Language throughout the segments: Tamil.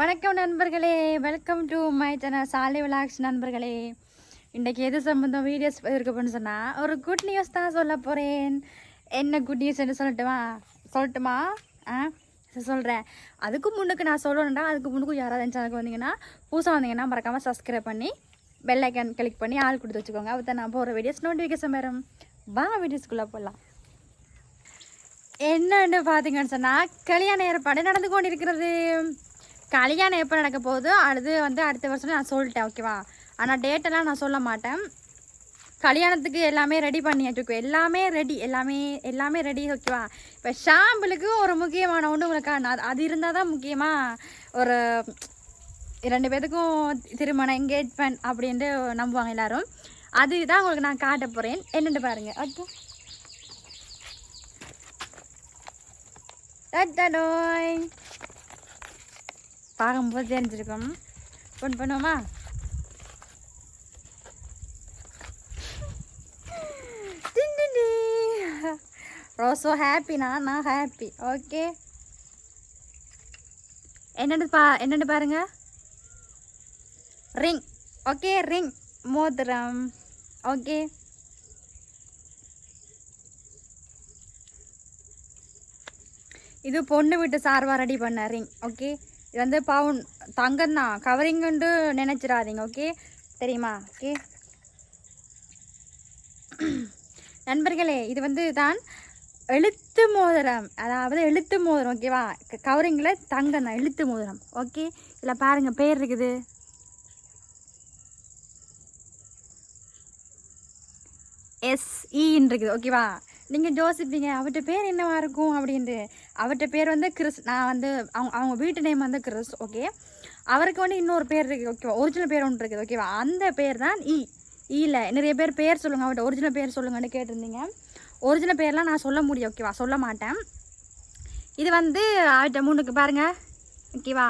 வணக்கம் நண்பர்களே. Welcome to my channel Salai vlogs நண்பர்களே. இன்றைக்கி எது சம்மந்தம் வீடியோஸ் இருக்குன்னு சொன்னால் ஒரு குட் நியூஸ் தான் சொல்ல போகிறேன் என்ன குட் நியூஸ் என்று சொல்லட்டுமா? சொல்லட்டுமா? ஆ? சொல்கிறேன் அதுக்கு முன்னுக்கு நான் சொல்லணும்டா. அதுக்கு முன்னுக்கு யாராவது சேனலுக்கு வந்தீங்கன்னா புதுசாக வந்தீங்கன்னா மறக்காமல் சப்ஸ்கிரைப் பண்ணி பெல் ஐக்கான் கிளிக் பண்ணி ஆள் கொடுத்து வச்சுக்கோங்க. அப்போ தான் நான் போகிற வீடியோஸ் நோட்டிஃபிகேஷன் வரும். வா வீடியோஸ்குள்ளே போகலாம் என்னன்னு பார்த்தீங்கன்னு சொன்னால் கல்யாண ஏற்பாடு நடந்து கொண்டிருக்கிறது. கல்யாணம் எப்போ நடக்க போகுது அது வந்து அடுத்த வருஷம் நான் சொல்லிட்டேன் ஓகேவா ஆனால் டேட்டெல்லாம் நான் சொல்ல மாட்டேன். கல்யாணத்துக்கு எல்லாமே ரெடி பண்ணியாச்சு ஓகே எல்லாமே ரெடி எல்லாமே எல்லாமே ரெடி ஓகேவா இப்போ ஷாம்பிளுக்கு ஒரு முக்கியமான ஒன்று உங்களுக்கு அது- அது இருந்தால் தான் முக்கியமாக ஒரு ரெண்டு பேத்துக்கும் திருமணம் என்கேஜ்மெண்ட் அப்படின்ட்டு நம்புவாங்க எல்லாரும். அதுதான் உங்களுக்கு நான் காட்ட போகிறேன் என்னென்னு பாருங்கள் ஓகே டட்டடோய் பார்க்கும்போது தெரிஞ்சிருக்கும். ஃபோன் பண்ணுவோமா? ரோஸோ ஹாப்பினா நான் ஹாப்பி ஓகே என்னென்னு பா என்னென்னு பாருங்க. ரிங் ஓகே ரிங் மோதிரம். ஓகே இது பொண்ணு விட்டு சார்வா ரெடி பண்ண ரிங் ஓகே இது வந்து பவுன் தங்கம் தான் கவரிங்குண்டு நினச்சிடாதீங்க ஓகே தெரியுமா ஓகே நண்பர்களே இது வந்து தான் எழுத்து மோதிரம். அதாவது எழுத்து மோதிரம் ஓகேவா கவரிங்கில் தங்கம் தான் எழுத்து மோதிரம் ஓகே இதில் பாருங்கள் பேர் இருக்குது. எஸ்இன்னு இருக்குது ஓகேவா நீங்கள் யோசிப்பீங்க அவட்ட பேர் என்னவா இருக்கும் அப்படின்ட்டு. அவர்கிட்ட பேர் வந்து கிறிஸ் நான் வந்து அவங்க அவங்க வீட்டு நேம் வந்து கிறிஸ் ஓகே அவருக்கு வந்து இன்னொரு பேர் இருக்குது ஓகேவா ஒரிஜினல் பேர் ஒன்று இருக்குது ஓகேவா அந்த பேர் தான் e. e இ ஈல நிறைய பேர் பேர் சொல்லுங்கள் அவர்கிட்ட ஒரிஜினல் பேர் சொல்லுங்கன்னு கேட்டிருந்தீங்க. ஒரிஜினல் பேர்லாம் நான் சொல்ல முடியும் ஓகேவா சொல்ல மாட்டேன். இது வந்து அவர்கிட்ட மூணுக்கு பாருங்கள் ஓகேவா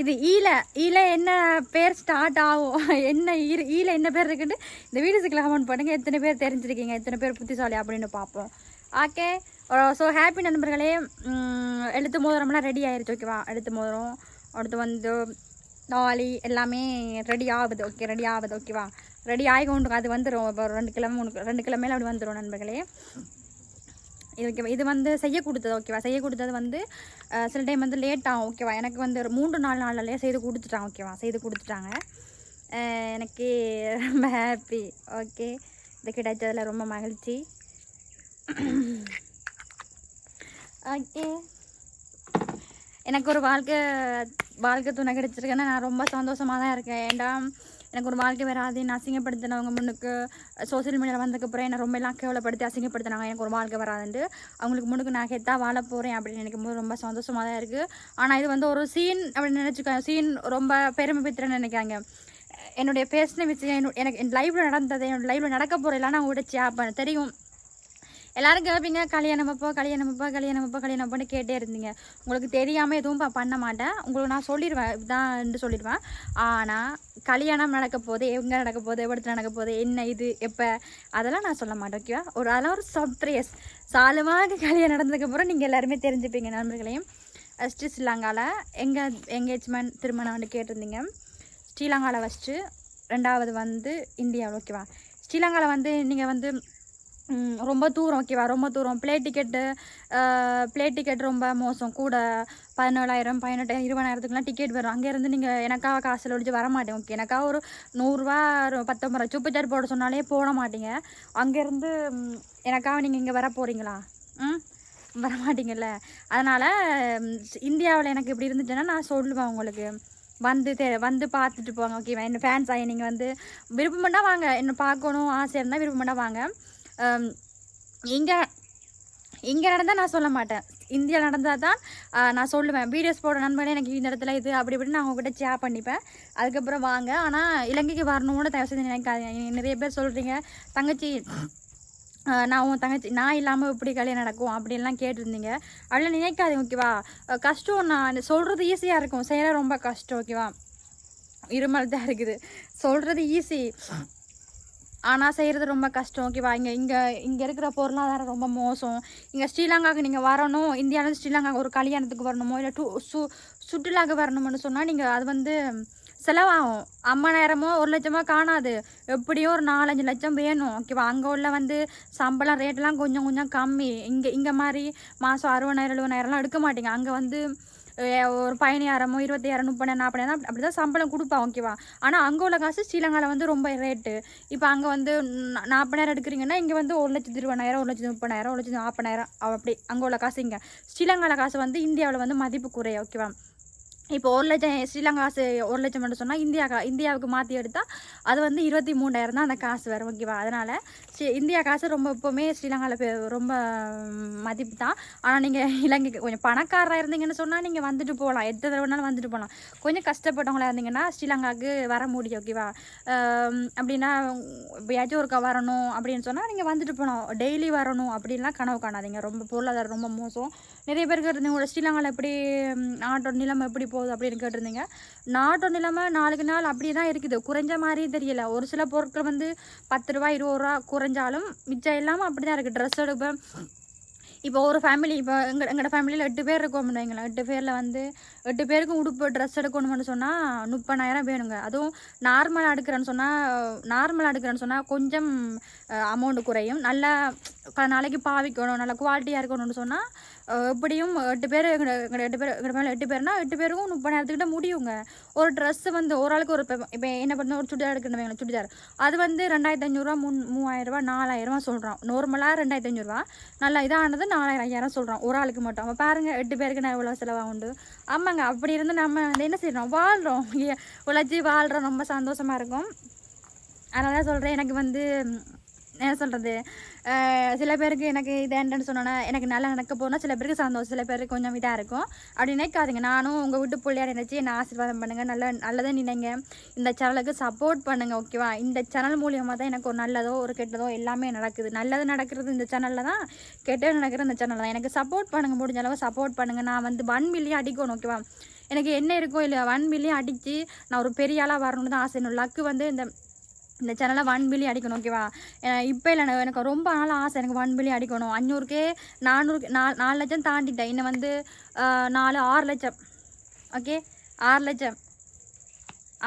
இது ஈல ஈல என்ன பேர் ஸ்டார்ட் ஆகும்? என்ன ஈர ஈல என்ன பேர் இருக்குன்ட்டு இந்த வீடியோஸுக்கு கமெண்ட் பண்ணுங்கள் எத்தனை பேர் தெரிஞ்சிருக்கீங்க? எத்தனை பேர் புத்திசாலி அப்படின்னு பார்ப்போம். ஓகே ஸோ ஹாப்பி நண்பர்களே எழுத்து மோதிரம்லாம் ரெடி ஆயிருச்சு ஓகேவா எழுத்து மோதிரம் அடுத்து வந்து தாலி எல்லாமே ரெடி ஆகுது ஓகே ரெடி ஆகுது ஓகேவா ரெடி ஆகி கொண்டு அது வந்துடும் இப்போ ரெண்டு கிழமை மூணு ரெண்டு கிழமையில அப்படி வந்துடும் நண்பர்களே. ஓகேவா இது வந்து செய்ய கொடுத்தது ஓகேவா செய்ய கொடுத்தது வந்து சில டைம் வந்து லேட் ஆகும் ஓகேவா எனக்கு வந்து ஒரு மூன்று நாலு நாள்லயே செய்து கொடுத்துட்டான் ஓகேவா செய்து கொடுத்துட்டாங்க. எனக்கு ரொம்ப ஹாப்பி ஓகே இது கிடைச்சதில் ரொம்ப மகிழ்ச்சி. ஓகே எனக்கு ஒரு வாழ்க்கை வாழ்க்கை துணை கிடச்சிருக்கேன்னா நான் ரொம்ப சந்தோஷமாக தான் இருக்கேன். ஏன்டா எனக்கு ஒரு வாழ்க்கை வராது. என்ன அசிங்கப்படுத்தினவங்க முன்னுக்கு சோசியல் மீடியாவில் வந்ததுக்கப்புறம் என்னை ரொம்ப எல்லாம் கேவலப்படுத்தி அசிங்கப்படுத்தினாங்க. எனக்கு ஒரு வாழ்க்கை வராதுன்ட்டு. அவங்களுக்கு முன்னுக்கு நான் கேட்டால் வாழ போகிறேன் அப்படின்னு நினைக்கும் போது ரொம்ப சந்தோஷமாக தான் இருக்குது ஆனால் இது வந்து ஒரு சீன் அப்படின்னு நினச்சிக்க சீன் ரொம்ப பெருமை பித்திரன்னு நினைக்காங்க. என்னுடைய பேசின விஷயம் எனக்கு என் லைஃப்பில் நடந்தது என்னோடய லைஃப்பில் நடக்க போகிறதெல்லாம் நான் உடைச்சி ஆப்பேன் தெரியும். எல்லாரும் கேட்பீங்க கல்யாணம் அப்போ கல்யாணம் அப்போ கல்யாணம் அப்போ கல்யாணம் அப்போன்னு கேட்டே இருந்தீங்க. உங்களுக்கு தெரியாமல் எதுவும் பண்ண மாட்டேன். உங்களுக்கு நான் சொல்லிடுவேன் இதுதான் சொல்லிடுவேன். ஆனால் கல்யாணம் நடக்க போது எங்கே நடக்க போகுது எவ்வளோ நடக்க போகுது என்ன இது எப்போ? அதெல்லாம் நான் சொல்ல மாட்டேன் ஓகேவா ஒரு அதெல்லாம் ஒரு சர்ப்ரைஸ் சாலமாக கல்யாணம் நடந்ததுக்கப்புறம் நீங்கள் எல்லாருமே தெரிஞ்சுப்பீங்க நண்பர்களையும். ஃபஸ்ட்டு ஸ்ரீலங்காவில் எங்கே எங்கேஜ்மெண்ட் திருமணம் வந்து கேட்டிருந்தீங்க. ஸ்ரீலங்காவில் ஃபஸ்ட்டு ரெண்டாவது வந்து இந்தியாவில் ஓகேவா ஸ்ரீலங்காவில் வந்து நீங்கள் வந்து ரொம்ப தூரம் ஓகேவா ரொம்ப தூரம். ப்ளே டிக்கெட்டு ப்ளே டிக்கெட் ரொம்ப மோசம். கூட பதினேழாயிரம் பதினெட்டாயிரம் இருபதாயிரத்துக்குலாம் டிக்கெட் வரும். அங்கேருந்து நீங்கள் எனக்காக காசில் ஒழிச்சு வர மாட்டேன் ஓகே எனக்காக ஒரு நூறுரூவா ஒரு பத்தொம்பது ரூபா சூப்பர் போட சொன்னாலே போட மாட்டீங்க. அங்கேருந்து எனக்காக நீங்கள் இங்கே வர போகிறீங்களா ம் வர மாட்டீங்கல்ல? அதனால் இந்தியாவில் எனக்கு இப்படி இருந்துச்சுன்னா நான் சொல்லுவேன் உங்களுக்கு. வந்து தெ வந்து பார்த்துட்டு போங்க ஓகேவா என்ன ஃபேன்ஸ் ஆகி நீங்கள் வந்து விருப்பம்னா வாங்க. என்ன பார்க்கணும் ஆசை இருந்தால் விருப்பம்னா வாங்க. இங்கே இங்கே நடந்தால் நான் சொல்ல மாட்டேன். இந்தியா நடந்தால் தான் நான் சொல்லுவேன். வீடியோஸ் போட நண்பர்களே எனக்கு இந்த இடத்துல இது அப்படி இப்படின்னு நான் உங்ககிட்ட ஷேர் பண்ணிப்பேன். அதுக்கப்புறம் வாங்க. ஆனால் இலங்கைக்கு வரணும்னு தயவு செஞ்சு நினைக்காதீங்க. நிறைய பேர் சொல்கிறீங்க தங்கச்சி நான் உன் தங்கச்சி நான் இல்லாமல் இப்படி கல்யாணம் நடக்கும் அப்படின்லாம் கேட்டிருந்தீங்க. அப்படிலாம் நினைக்காதீங்க ஓகேவா கஷ்டம் நான் சொல்கிறது ஈஸியாக இருக்கும். செய்கிற ரொம்ப கஷ்டம் ஓகேவா இருமல் தான் இருக்குது. சொல்கிறது ஈஸி ஆனால் செய்கிறது ரொம்ப கஷ்டம். ஓகேவா இங்கே இங்கே இங்கே இருக்கிற பொருளாதாரம் ரொம்ப மோசம். இங்கே ஸ்ரீலங்காவுக்கு நீங்கள் வரணும் இந்தியாவிலேருந்து ஸ்ரீலங்காவுக்கு ஒரு கல்யாணத்துக்கு வரணுமோ இல்லை டூ சு சுற்றுலாக்கு வரணும்னு சொன்னால் நீங்கள் அது வந்து செலவாகும். ஐம்பதாயிரமோ ஒரு லட்சமாக காணாது. எப்படியும் ஒரு நாலஞ்சு லட்சம் வேணும். ஓகேவா அங்கே உள்ள வந்து சம்பளம் ரேட்லாம் கொஞ்சம் கொஞ்சம் கம்மி. இங்கே இங்கே மாதிரி மாதம் அறுபதாயிரம் எழுபதாயிரம்லாம் எடுக்க மாட்டீங்க. அங்கே வந்து ஒரு பதினாயிரமோ இருபத்தாயிரம் முப்பதாயிரம் நாற்பதாயிரம் அப்படி தான் சம்பளம் கொடுப்பா ஓகேவா? ஆனால் அங்கே உள்ள காசு ஸ்ரீலங்காவில் வந்து ரொம்ப ரேட்டு இப்போ அங்கே வந்து நா- நாற்பதாயிரம் எடுக்கிறீங்கன்னா இங்கே வந்து ஒரு லட்சத்து இருபதாயிரம் ஒரு லட்சத்து முப்பதாயிரம் ஒரு லட்சத்து நாற்பதாயிரம் அப்படி அங்கே உள்ள காசு இங்கே. ஸ்ரீலங்காவில் காசு வந்து இந்தியாவில் வந்து மதிப்பு குறைய ஓகேவா? இப்போ ஒரு லட்சம் ஸ்ரீலங்கா காசு ஒரு லட்சம் மட்டும் சொன்னால் இந்தியா கா இந்தியாவுக்கு மாற்றி எடுத்தால் அது வந்து இருபத்தி மூணாயிரம் தான் அந்த காசு வரும் ஓகேவா அதனால் ஸ்ரீ இந்தியா காசு ரொம்ப எப்போவுமே ஸ்ரீலங்காவில் ரொம்ப மதிப்பு தான். ஆனால் நீங்கள் இலங்கைக்கு கொஞ்சம் பணக்காரராக இருந்தீங்கன்னு சொன்னால் நீங்கள் வந்துட்டு போகலாம் எத்தனை தடவை வேணாலும் வந்துட்டு போகலாம் கொஞ்சம் கஷ்டப்பட்டவங்களா இருந்தீங்கன்னா ஸ்ரீலங்காவுக்கு வர முடியும் ஓகேவா அப்படின்னா எப்பயாச்சும் ஒருக்கா வரணும் அப்படின்னு சொன்னால் நீங்கள் வந்துட்டு போகலாம் டெய்லி வரணும் அப்படின்லாம் கனவு காணாதீங்க. ரொம்ப பொருளாதாரம் ரொம்ப மோசம். நிறைய பேருக்கு இருந்தவங்களோட ஸ்ரீலங்காவில் எப்படி நாட்டோட நிலைமை எப்படி போகுது அப்படின்னு கேட்டிருந்தீங்க. நாட்டோட நிலைமை நாளுக்கு நாள் அப்படியே தான் இருக்குது. குறைஞ்ச மாதிரி தெரியல. ஒரு சில பொருட்கள் வந்து பத்து ரூபா இருபது ரூபா குறைஞ்சாலும் மிச்சம் இல்லாமல் அப்படி தான் இருக்குது ட்ரெஸ் எடுப்பேன். இப்போ ஒரு ஃபேமிலி இப்போ எங்க எங்களோட ஃபேமிலியில் எட்டு பேர் இருக்கோம் வைங்களேன். எட்டு பேரில் வந்து எட்டு பேருக்கும் உடுப்பு ட்ரெஸ் எடுக்கணும்னு சொன்னால் முப்பதாயிரம் வேணுங்க. அதுவும் நார்மலாக எடுக்கிறேன்னு சொன்னால் நார்மலாக எடுக்கிறேன்னு சொன்னால் கொஞ்சம் அமௌண்ட் குறையும். நல்லா நாளைக்கு பாவிக்கணும் நல்லா குவாலிட்டியாக இருக்கணும்னு சொன்னால் எப்படியும் எட்டு பேர் எங்கள் எட்டு பேர் எங்கள் மேலே எட்டு பேர்னா எட்டு பேருக்கும் முப்பதாயிரத்துக்கிட்ட முடியுங்க. ஒரு ட்ரெஸ்ஸு வந்து ஒரு ஆளுக்கு ஒரு இப்போ என்ன பண்ண ஒரு சுடிதார் எடுக்கணும் சுடிதார். அது வந்து ரெண்டாயிரத்தி ஐநூறுரூவா மூணு மூவாயிரரூவா நாலாயிரரூவா சொல்கிறோம் நார்மலாக ரெண்டாயிரத்தி ஐநூறுரூவா நல்லா இதானது நாலாயிரம் ஐயாயிரம் சொல்கிறான் ஒரு ஆளுக்கு மட்டும். அவன் பாருங்கள் எட்டு பேருக்கு நான் எவ்வளோ செலவாகுண்டு ஆமாங்க அப்படி இருந்து நம்ம வந்து என்ன செய்கிறோம் வாழ்கிறோம் உழைச்சி வாழ்கிறோம் ரொம்ப சந்தோஷமாக இருக்கும். அதனால தான் சொல்கிறேன் எனக்கு வந்து என்ன சொல்கிறது சில பேருக்கு எனக்கு இது என்னன்னு சொன்னோன்னா எனக்கு நல்லா நடக்க போனால் சில பேருக்கு சந்தோஷம் சில பேருக்கு கொஞ்சம் இதாக இருக்கும். அப்படி நினைக்காதுங்க. நானும் உங்கள் வீட்டு பிள்ளையா நினச்சி என்னை ஆசீர்வாதம் பண்ணுங்கள் நல்ல நல்லதை நினைங்க. இந்த சேனலுக்கு சப்போர்ட் பண்ணுங்கள் ஓகேவா இந்த சேனல் மூலியமாக தான் எனக்கு ஒரு நல்லதோ ஒரு கெட்டதோ எல்லாமே நடக்குது. நல்லது நடக்கிறது இந்த சேனலில் தான் கெட்டது நடக்கிறது இந்த சேனலில் தான். எனக்கு சப்போர்ட் பண்ணுங்கள் முடிஞ்ச அளவு சப்போர்ட் பண்ணுங்கள் நான் வந்து ஒன் மில்லியன் அடிக்கணும் ஓகேவா எனக்கு என்ன இருக்கோ இல்லை ஒன் மில்லியன் அடித்து நான் ஒரு பெரிய ஆளாக வரணும்னு தான் ஆசை. லக்கு வந்து இந்த இந்த சேனலில் ஒன் பில்லி அடிக்கணும் ஓகேவா இப்போ இல்லை எனக்கு ரொம்ப நாள் ஆசை எனக்கு ஒன் பில்லி அடிக்கணும். அஞ்சூறுக்கே நானூறு நாலு நாலு லட்சம் தாண்டிட்டேன். இன்னும் வந்து நாலு ஆறு லட்சம். ஓகே ஆறு லட்சம்.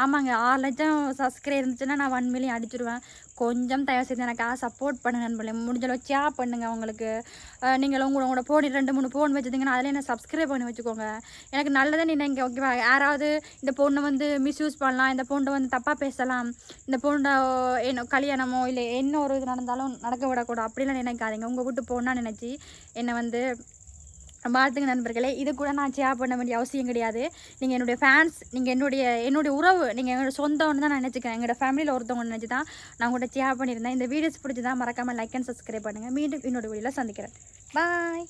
ஆமாங்க ஆறு லட்சம் சப்ஸ்கிரைப் இருந்துச்சுன்னா நான் ஒன் மில்லியன் அடிச்சிடுவேன் கொஞ்சம் தயவு செய்து எனக்காக சப்போர்ட் பண்ணுங்க நண்பர்களே. முடிஞ்சளவு ஷேர் பண்ணுங்கள் உங்களுக்கு. நீங்களும் நீங்கள் உங்களோட உங்களோட ஃபோன் ரெண்டு மூணு ஃபோன் வச்சுருந்தீங்கன்னா அதில் என்ன சப்ஸ்கிரைப் பண்ணி வச்சுக்கோங்க. எனக்கு நல்லதை இங்கே ஓகேவா யாராவது இந்த பொண்ணை வந்து மிஸ்யூஸ் பண்ணலாம் இந்த பொண்ணை வந்து தப்பாக பேசலாம் இந்த பொண்ணை என்ன கல்யாணமோ இல்லை என்ன ஒரு இது நடந்தாலும் நடக்க விடக்கூடாது. அப்படிலாம் நினைக்காதீங்க. உங்கள் வீட்டு போனால் நினச்சி என்னை வந்து வாழ்த்துங்க நண்பர்களே. இது கூட நான் ஷேர் பண்ண வேண்டிய அவசியம் கிடையாது. நீங்கள் என்னுடைய ஃபேன்ஸ் நீங்கள் என்னுடைய என்னுடைய உறவு நீங்கள் என்னோட சொந்தம்னு தான் நான் நினச்சிக்கிறேன். எங்களோட ஃபேமிலியில் ஒருத்தவங்க நினச்சி தான் நான் உங்கள்கிட்ட ஷேர் பண்ணியிருந்தேன். இந்த வீடியோஸ் பிடிச்சி தான் மறக்காமல் லைக் அண்ட் சப்ஸ்கிரைப் பண்ணுங்கள் மீண்டும் இன்னொரு வீடியோவில் சந்திக்கிறேன். பாய்